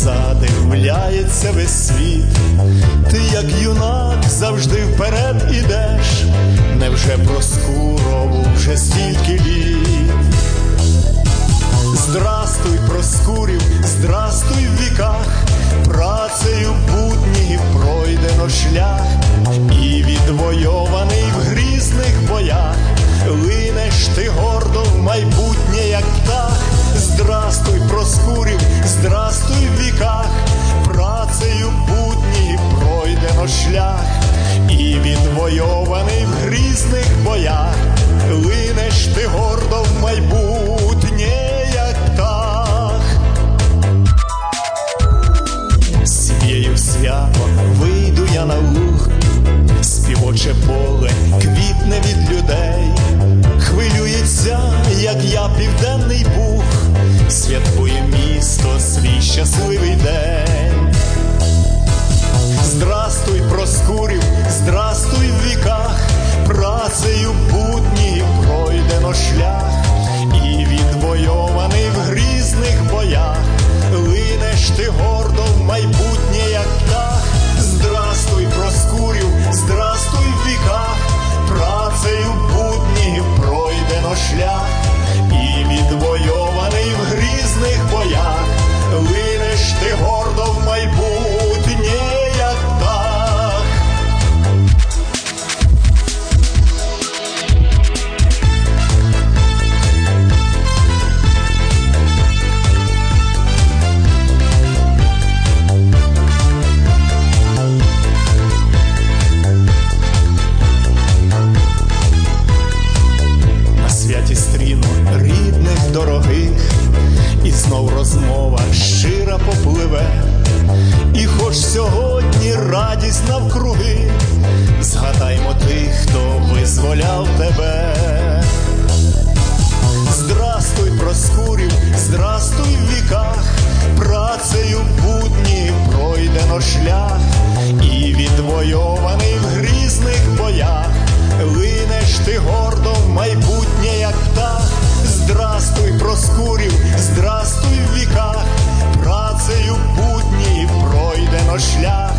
сміється весь світ. Ти, як юнак, завжди вперед ідеш. Невже про скурову вже стільки літ? Здрастуй, Проскурів, здрастуй в віках, працею свято вийду я на луг, співоче поле квітне від людей, хвилюється, як я південний бух, святкує місто свій щасливий знов розмова щира попливе, і хоч сьогодні радість навкруги, згадаймо тих, хто визволяв тебе. Здрастуй, Проскурів, здрастуй в віках, працею будні пройдено шлях, і відвойований в грізних боях, линеш ти гордо в майбутнє, як птах. Шлях.